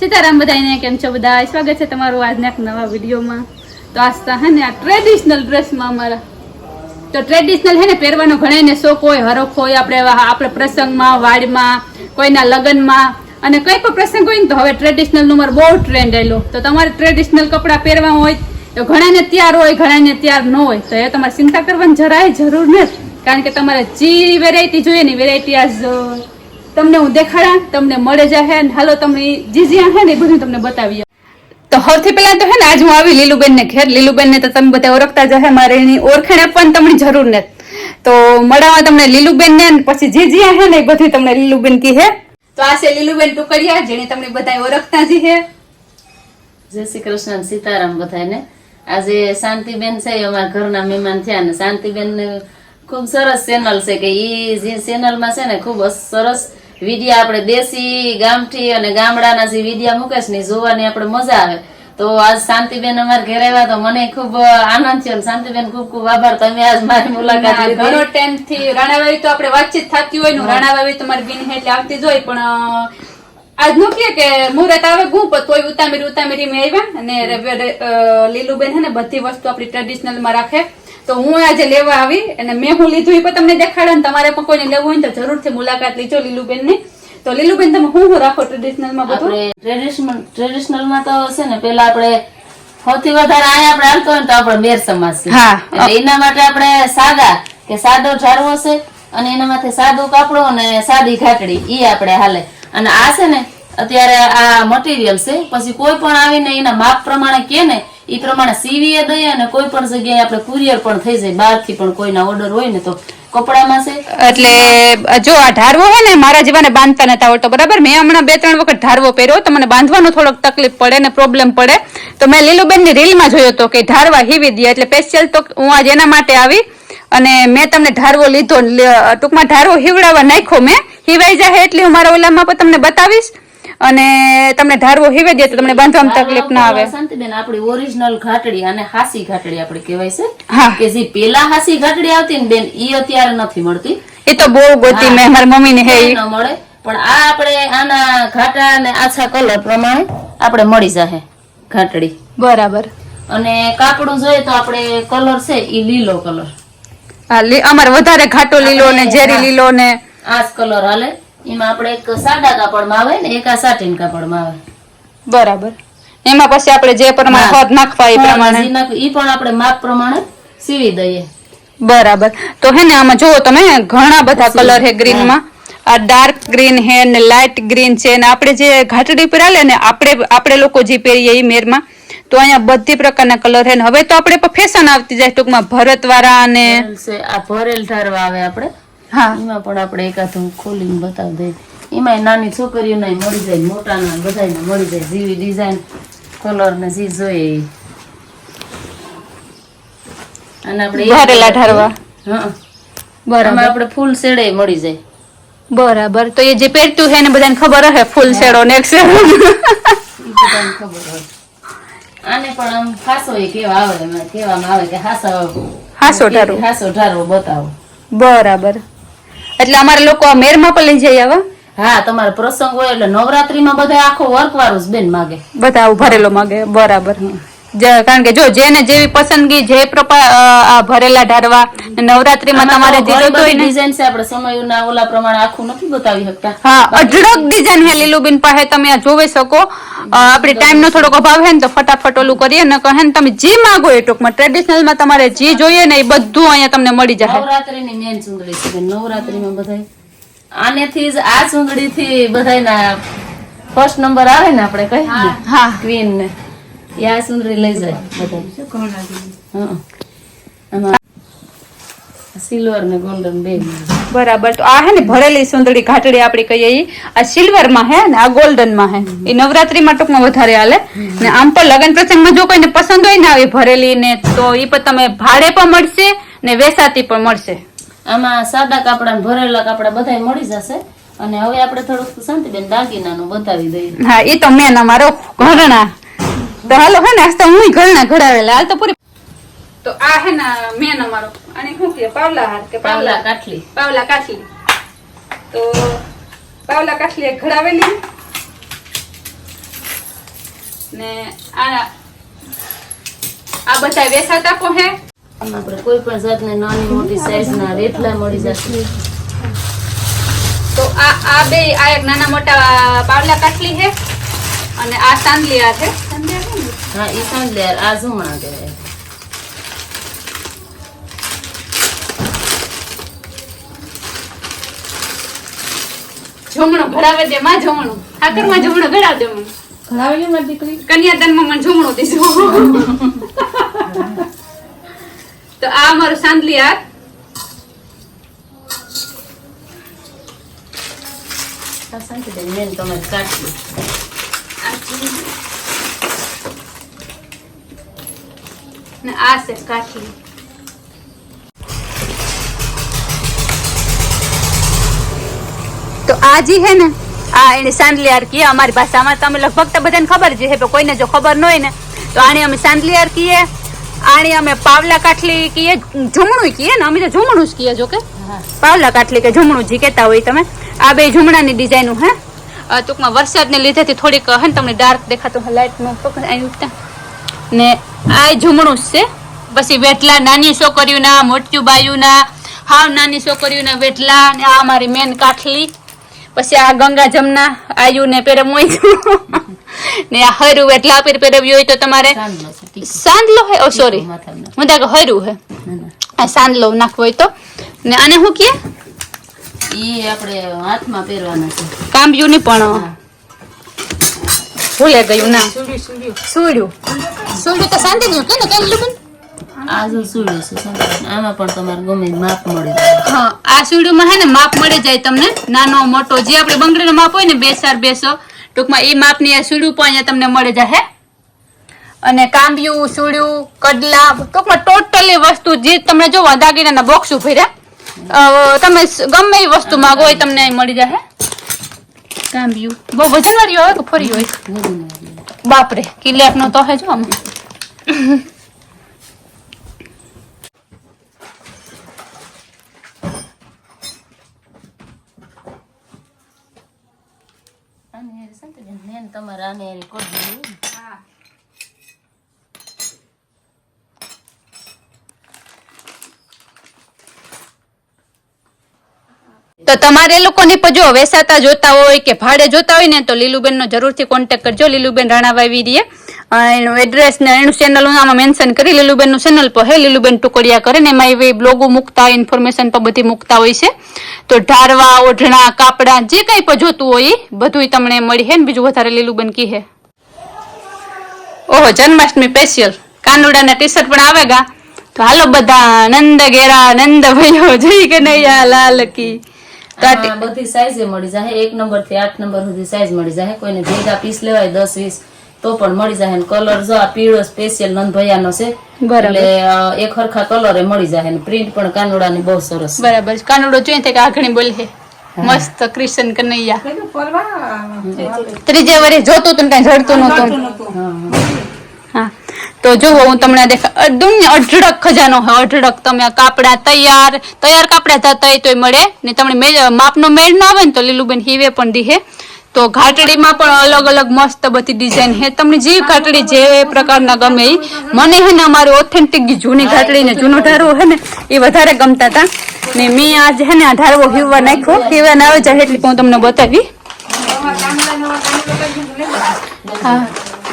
સીતારામ બધાને કેમ છો બધા સ્વાગત છે તમારું આજના એક નવા વિડીયોમાં. તો આજતા હે ને, આ ટ્રેડિશનલ ડ્રેસમાં અમારા તો ટ્રેડિશનલ હે ને, પહેરવાનો ઘણાને શોખ હોય, હરખ હોય, આપણે આપણે પ્રસંગમાં, વાડમાં, કોઈના લગ્નમાં, અને કંઈ પણ પ્રસંગ હોય ને, તો હવે ટ્રેડિશનલનો મારો બહુ ટ્રેન્ડ આવેલો તો તમારે ટ્રેડિશનલ કપડાં પહેરવા હોય, તો ઘણાને તૈયાર હોય ઘણાને તૈયાર ન હોય, તો એ તમારે ચિંતા કરવાની જરાય જરૂર નથી. કારણ કે તમારે જે વેરાયટી જોઈએ ને વેરાયટી આ તમને હું દેખાડા તમને મળે જાહે ને હાલો તમે જે જ્યાં હે ને એ બધું તમને બતાવીએ. તો સૌથી પહેલા તો હે ને આજ હું આવી લીલુબેન ને ઘેર. લીલુબેન ને તો તમે બધા ઓળખતા જ હે મારે એની ઓળખાણ આપવાની તમને જરૂર નથી. તો મળામાં તમને લીલુબેન ને ને પછી જે જ્યાં હે ને એ બધું તમને લીલુબેન કી હે. તો આ છે લીલુબેન ટુકડિયા જેને તમને બધા ઓળખતા જ હે. જય શ્રી કૃષ્ણ અને સીતારામ બધાને આજે શાંતિબેન છે એ અમારા ઘરના મહેમાન થયા ને. શાંતિબેન ને ખૂબ સરસ ચેનલ છે કે ઈ જે ચેનલમાં છે ને ખૂબ સરસ વિડીયા આપણે દેશી ગામઠી અને ગામડાના જે વિડીયા મૂકે છે ને જોવાની આપણે મજા આવે. તો આજ શાંતિબેન અમારે ઘેર આવ્યા તો મને ખૂબ આનંદ થયો શાંતિબેન ખૂબ ખૂબ આભાર. તમે આજ મારી મુલાકાત લીધી. ઘણો ટાઈમથી રાણાવાવી તો આપણે વાતચીત થતી હોય ને રાણાવાવી તમારી બિન એટલે આવતી જ હોય પણ આજનું કે કે મુહૂર્ત આવે ગું પણ તોય ઉતામેરી ઉતામેરી મેં આવ્યા અને લીલુબેન હે ને બધી વસ્તુ આપણી ટ્રેડિશનલમાં રાખે. તો હું આજે લેવા આવી અને મેં હું લીધું એ પણ તમને દેખાડે ને તમારે પણ કોઈને લેવું હોય ને તો જરૂરથી મુલાકાત લીજો લીલુબેનની તો લીલુબેન તમે શું શું રાખો ટ્રેડિશનલમાં બધું? ટ્રેડિશનલ ટ્રેડિશનલમાં તો છે ને પેલા આપણે સૌથી વધારે અહીંયા આપણે હાલતો હોય તો આપણે મેર સમાજ છે. એના માટે આપણે સાદા કે સાદો ઝાડવો છે અને એના માથે સાદું કાપડો અને સાદી ઘાટડી ઈ આપણે હાલે. અને આ છે ને અત્યારે આ મટીરિયલ છે. પછી કોઈ પણ આવીને એના માપ પ્રમાણે કે ને ઈ પ્રમાણે સીવીએ દઈએ અને કોઈ પણ જગ્યાએ આપણે કુરિયર પણ થઈ જાય, બહારથી પણ કોઈના ઓર્ડર હોય ને તો એટલે, જો આ ઢારવો હોય ને, મારા જેવાને બાંધતા નતા આવડતો બરાબર, મેં હમણાં બે ત્રણ વખત ઢારવો પહેર્યો તો મને બાંધવાનો થોડોક તકલીફ પડે ને પ્રોબ્લેમ પડે. તો મેં લીલુબેનની રીલમાં જોયો હતો કે ઢારવા હીવી દે, એટલે સ્પેશિયલ તો હું આજ એના માટે આવી અને મેં તમને ઢારવો લીધો ટૂંકમાં ઢારવો હીવડાવવા નાખ્યો મેં. હીવાઈ જાય એટલે હું મારા ઓલામાં પણ તમને બતાવીશ. અને તમને ધારવો હીવે દે તો તમને બાંધવામાં તકલીફ ના આવે. શાંતિબેન આપણી ઓરિજિનલ ઘાટડી અને હાસી ઘાટડી આપણે કહેવાય છે. કે જે પેલા હાસી ઘાટડી આવતી ને બેન ઈ અત્યારે નથી મળતી. એ તો બહુ ગોતી મેં મારી મમ્મીને હે ઈ. ન મળે પણ આ આપણે આના ઘાટા અને આછા કલર પ્રમાણે આપણે મળી જાહે ઘાટડી. બરાબર. અને કાપડું જોઈએ તો આપણે કલર છે ઈ લીલો કલર આ અમારે વધારે ઘાટો લીલો ને ઝેરી લીલો ને આ કલર હાલે. એમાં આપણે એક સાદા કાપડમાં આવે ને એક આ સાટીન કાપડમાં આવે. બરાબર. એમાં પછી આપણે જે પ્રમાણે હદ નાખવા એ પ્રમાણે. એ પણ આપણે માપ પ્રમાણે સીવી દઈએ. બરાબર. તો હે ને આમાં જુઓ તમે ઘણા બધા કલર હે ગ્રીનમાં આ ડાર્ક ગ્રીન હે ને લાઇટ ગ્રીન છે ને આપણે જે ઘાટડી પર હાલે ને આપણે આપણે લોકો જે પહેરીએ એ મેરમાં તો અહીંયા બધી પ્રકારના કલર હે ને. હવે તો આપણે ફેશન આવતી જાય ટૂંકમાં ભરતવાળા અને આ ભરેલ ઠારવા આવે આપણે. હા. એમાં પણ આપણે એકાદું ખોલીને બતાવી દઈએ. એમાં નાની છોકરીઓને મળી જાય મોટાના બધાને મળી જાય. જેવી ડિઝાઇન કલર ને જે જોઈએ અને આપણે ભરેલા ઠરવા હા. બરાબર. આપણે ફૂલ શેડે મળી જાય. બરાબર. તો એ જે પહેરતું છે ને બધાને ખબર હશે ફૂલ શેડો ને શેડો. બધાને ખબર હોય. આને પણ આમ ખાસો એ કેવા આવે એમાં કહેવામાં આવે કે હાસો હાસો ઠારો હાસો ઠારો બતાવો. બરાબર. એટલે અમારા લોકો આ મેરમાં પણ લઈ જાય આવા? હા તમારે પ્રસંગ હોય એટલે નવરાત્રીમાં બધા આખો વર્ક વાળું જ બેન માગે. બધા ભરેલો માગે બરાબર. જે- કારણ કે જો જેને જેવી પસંદગી જે ભરેલા ઢારવા નવરાત્રીમાં તમારે જે હોય ડિઝાઇન છે આપણે સમયના ઓલા પ્રમાણે આખું નથી બતાવી શકતા. હા અઢળક ડિઝાઇન હે લીલુબેન પાસે તમે આ જોઈ શકો. આપણે ટાઈમ નો થોડોક અભાવ હે ને તો ફટાફટ ઓલું કરીએ ને કહે ને તમે જે માંગો એ ટૂંકમાં ટ્રેડિશનલમાં તમારે જે જોઈએ ને એ બધું અહીંયા તમને મળી જાય. નવરાત્રીની મેન ચૂંદડી છે. નવરાત્રીમાં બધાય આનેથી જ આ સુંદરી થી બધાયના ફર્સ્ટ નંબર આવે ને આપણે કઈ હા. ક્વીન ને. એ આ લઈ જાય બધા સિલ્વર ને ગોલ્ડન બે બરાબર. તો આ હે ને ભરેલી સુંદરી ઘાટડી આપણે કહીએ ઈ. આ સિલ્વરમાં હે ને આ ગોલ્ડનમાં હે. એ નવરાત્રી માં ટૂંકમાં વધારે હાલે. ને આમ પણ લગ્ન પ્રસંગમાં જો કોઈને પસંદ હોય ને આવી ભરેલી ને તો ઈ પણ તમે ભાડે પણ મળશે ને વેસાતી પણ મળશે. આમાં સાદા કાપડા ભરેલા કાપડા બધાય મળી જશે. અને હવે આપણે થોડુંક શાંતિબેન દાગીનાનું બતાવી દઈએ. હા એ તો મેન અમારો ઘરણા. તો હાલો હે ને આજ તો હું ઘરના ઘડાવેલા. હાલ તો પૂરી તો આ હે ને મેન અમારો. અને શું કે પાવલા હાર કે પાવલા? કાઠલી. પાવલા કાઠલી. તો પાવલા કાઠલી એક ઘડાવેલી. ને આ આ બધા વેસાતા કો હે? આપણે કોઈ પણ જાતની નાની મોટી સાઈઝના રેટલા મળી જશે. તો આ આ બે આ એક નાના મોટા પાવલા કાઠલી હે અને આ સાંદલિયા છે સાંદલિયા કેમ? હા göre. જમણું ઘડાવે દે માં જમણું. ઠાકરમાં જમણું ઘડાવ દે મને. ને મારી દીકરી. કન્યાદાનમાં મને જમણું દેજો. તો આ અમારું સાંદલી હાથ. સાંદલી મેન તમારે કાઢી ને આ છે કાઠી. તો આ જી હે ને આ એને સાંદલિયાર કીએ અમારી ભાષામાં તમે લગભગ તો બધાને ખબર જ છે પણ કોઈને જો ખબર ન હોય ને તો આને અમે સાંદલિયાર કીએ આને અમે પાવલા કાઠલી કીએ ઝુમણું કીએ ને અમે તો ઝુમણું જ કીએ જો કે. પાવલા કાઠલી કે ઝુમણું જી કહેતા હોય તમે. આ બે ઝુમણાની ડિઝાઇન હે. ટૂંકમાં વરસાદને લીધેથી થોડીક હે ને તમને ડાર્ક દેખાતું લાઇટનું અહીં ત્યાં ને આ ઝુમણું જ છે. પછી વેટલા નાની છોકરીઓના મોટી બાયુના હાવ નાની છોકરીઓના વેટલા ને આ અમારી મેન કાઠલી. પછી આ ગંગા જમના આયુ ને પેરમ ને આ હરું વેટલા પેર પેરવ્યું હોય તો તમારે. સાંદલો હે? ઓ સોરી હું તો હરું હે. આ સાંદલો નાખવો હોય તો. ને આને શું કે ઈ આપણે હાથમાં પહેરવાના છે. કાંબિયું ની પણ. હા. ભૂલે ગયું ના. સુડ્યું સુડ્યું તો શાંતિ ગયું કે ને કેમ લીધું આ જો સુડ્યું છે આમાં પણ તમારે ગમે માપ મળી જાય. હા આ સુડ્યુંમાં હે ને માપ મળી જાય તમને. નાનો મોટો જે આપણે બંગડીનો માપ હોય ને બે ચાર બેસો ટૂંકમાં એ માપની આ સુડ્યું પણ અહીંયા તમને મળી જાય અને કાંબિયું સુડ્યું કડલા ટૂંકમાં ટોટલી વસ્તુ જે તમને જોવો દાગીનાના બોક્સ ભર્યા અ, તમે ગમે એ વસ્તુ માંગો હોય તમને મળી જાય કાંબિયું. બહુ વજનવાળી હોય કે ફરી હોય. બાપરે કિલેક નો તો હે જો આમાં. તમારે હારે કોટ તો તમારે લોકોને પણ જો વેસાતા જોતા હોય કે ભાડે જોતા હોય ને, તો લીલુબેનનો જરૂરથી કોન્ટેક કરજો. લીલુબેન રાણાભાઈ રીએ એનું એડ્રેસ ને એનું ચેનલ આમાં મેન્શન કરી, લીલુબેનનું ચેનલ પર હે, લીલુબેન ટુકડિયા કરે ને, એમાં એવી બ્લોગો મૂકતા હોય ઇન્ફોર્મેશન પણ બધી મૂકતા હોય છે. તો ઢારવા, ઓઢણા, કાપડા, જે કંઈ પણ જોતું હોય એ બધુંય તમને મળી હે ને, બીજું વધારે લીલુબેન કી હે. ઓહો, જન્માષ્ટમી સ્પેશિયલ કાનુડાના ટી શર્ટ પણ આવેગા તો હાલો બધા, નંદ ઘેરા નંદ ભયો, જય કનૈયા લાલ કી. બધી સાઈઝે મળી જાય એક નંબરથી આઠ નંબર સુધી સાઈઝ મળી જાય કોઈને ભેગા પીસ લેવાય દસ વીસ તો પણ મળી જાય કલર જો આ પીળો સ્પેશિયલ નંદભૈયાનો છે એટલે એક હરખા કલરે મળી જાય ને પ્રિન્ટ પણ કાનુડાની બહુ સરસ બરાબર. કાનુડો જોઈએ તો કે આઘણી બોલે મસ્ત ક્રિશન કનૈયા. ત્રીજે વરે જોતું તું કઈ જડતું નતું તો જુઓ હું તમને દેખા અઢળક ખજાનો હોય અઢળક. તમે કાપડા તૈયાર તૈયાર કાપડા થતા હોય તોય મળે. ને તમને માપનો મેળ ના આવે ને તો લીલુબેન હીવે પણ દીહે. તો ઘાટડીમાં પણ અલગ અલગ મસ્ત બધી ડિઝાઇન હે. તમને જે ઘાટડી જે પ્રકારના ગમે એ મને હે ને અમારી ઓથેન્ટિક જૂની ઘાટડી ને જૂનો ઢારવો હે ને, એ વધારે ગમતા હતા ને મેં આજ હે ને આ ઢારવો હીવવા નાખ્યો. હીવવા ના આવે જાય એટલે હું તમને બતાવી. હા.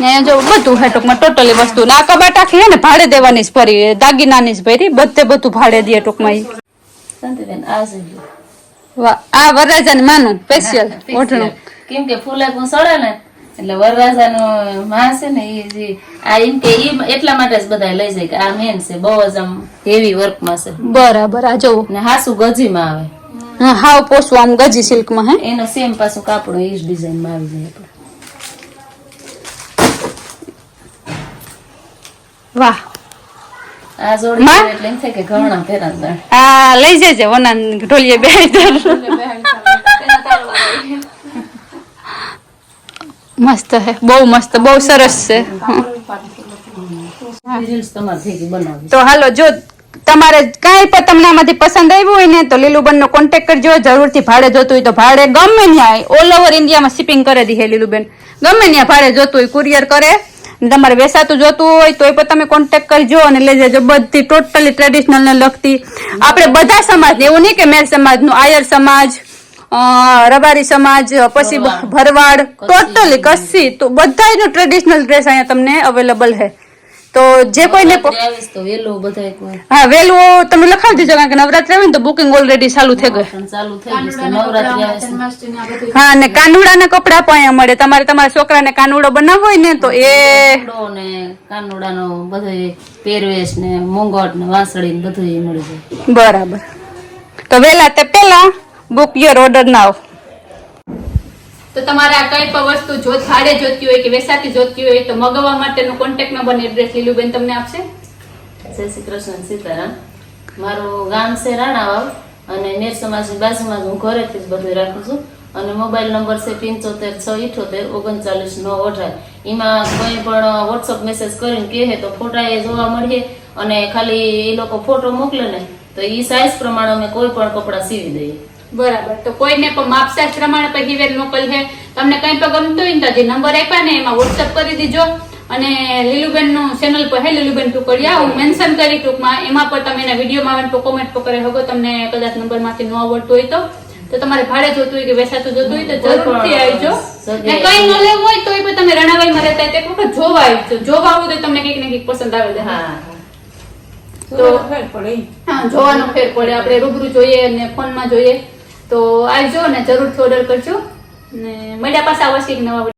અહીંયા જો બધું હે ટૂંકમાં ટોટલી વસ્તુ. ને આ કબાટ આખી હે ને ભાડે દેવાની જ ભરી દાગીનાની જ ભરી. બધે બધું ભાડે દે ટૂંકમાં આ વરરાજા વરરાજાને માનું સ્પેશિયલ ઓઢણું. કેમ કે ફૂલાકું સડે ને એટલે વરરાજાનો માં છે ને એ આ એમ કે એ એટલા માટે જ બધા લઈ જાય કે આ મેન છે બહુ જ આમ હેવી વર્કમાં છે. બરાબર આ જોવું ને હાસુ ગજીમાં આવે. હા હાવ પોસવું આમ ગજી સિલ્કમાં હે? એનો સેમ પાછું કાપડું એ જ ડિઝાઇનમાં આવી જાય. વાહ. આ જોડી? પહેરે એટલે એમ થાય કે ઘણા પહેરાતા આ લઈ જજે વના ઢોલીએ બે મસ્ત હે બહુ મસ્ત બહુ સરસ છે. હા. તો હાલો જો તમારે કાંઈ પણ તમને આમાંથી પસંદ આવ્યું હોય ને તો લીલુબેન નો કોન્ટેક્ટ કરજો. જરૂરથી ભાડે જોતું હોય તો ભાડે ગમે ત્યાં ઓલ ઓવર ઇન્ડિયામાં શિપિંગ કરે દી હે લીલુબેન. ગમે ત્યાં ભાડે જોતું હોય કુરિયર કરે. તમારે વેસાતું જોતું હોય તો પણ તમે કોન્ટેક્ટ કરજો અને લઈ જજો બધી ટોટલી ટ્રેડિશનલ ને લગતી આપણે બધા સમાજ એવું નહીં કે મેર સમાજનું આયર સમાજ રબારી સમાજ પછી ભરવાડ. ટોટલી. કચ્છી તો બધાયનો ટ્રેડિશનલ ડ્રેસ અહીંયા તમને અવેલેબલ છે તો જે કોઈને પ- નવરાત્રી આવીશ તો વેલું બધાય કોઈ. હા વેલું તમે લખાવી દેજો કારણ કે નવરાત્રી આવે ને તો બુકિંગ ઓલરેડી ચાલુ થઈ ગઈ. પણ થઈ ગયું છે નવરાત્રી આવે છે હા અને કાનુડાના કપડા પણ અહીંયા મળે. તમારે તમારા છોકરાને કાનુડો બનાવવો હોય ને તો એ કાનુડા નો કાનુડાનો બધો પહેરવેશ ને મોંઘોટ ને વાંસળી બધું મળી જાય. બરાબર. તો વેલા તે પેલા બુક યોર ઓર્ડર નાવ તો તમારે આ કઈ પણ વસ્તુ જો ભાડે જોતી હોય કે વેસાતી જોતી હોય તો મગાવવા માટેનો કોન્ટેક્ટ નંબર ને એડ્રેસ લીલુબેન તમને આપશે. જય શ્રી કૃષ્ણ, સીતારામ. મારું ગામ છે રાણાવાવ અને મેર સમાજની બાજુમાં હું ઘરેથી જ બધું રાખું છું. અને મોબાઈલ નંબર છે પંચોતેર, છ, ઇઠોતેર, ઓગણચાલીસ નવ અઢાર. એમાં કોઈ પણ વોટ્સઅપ મેસેજ કરીને કહે તો ફોટા એ જોવા મળીએ અને ખાલી એ લોકો ફોટો મોકલે ને તો એ સાઇઝ પ્રમાણે અમે કોઈ પણ કપડાં સીવી દઈએ. બરાબર. તો કોઈને પણ માપસાજ પ્રમાણે પછી વેર મોકલશે તમને કઈ પણ ગમતું હોય ને તો જે નંબર આપ્યા ને એમાં વોટ્સઅપ કરી દીજો. અને લીલુબેનનું ચેનલ પર હે લીલુબેન ટુકડિયા હું મેન્શન કરી ટૂંકમાં. એમાં પણ તમે એના વિડીયોમાં આવે તો કોમેન્ટ પર કરી શકો તમને કદાચ નંબરમાંથી ન આવડતું હોય તો. તો તમારે ભાડે જોતું હોય કે વેસાતું જોતું હોય તો જરૂરથી આવજો. ને કઈ ન લેવું હોય તો એ પણ તમે રણાવાઈમાં રહેતા હોય તો એક વખત જોવા આવજો. જોવા આવું તો તમને કંઈક ને કંઈક પસંદ આવે હા. તો હા જોવાનો ફેર પડે. આપણે રૂબરૂ જોઈએ અને ફોનમાં જોઈએ. તો આવજો ને જરૂરથી ઓર્ડર કરજો. ને મળ્યા પાછા આવશે એક નવા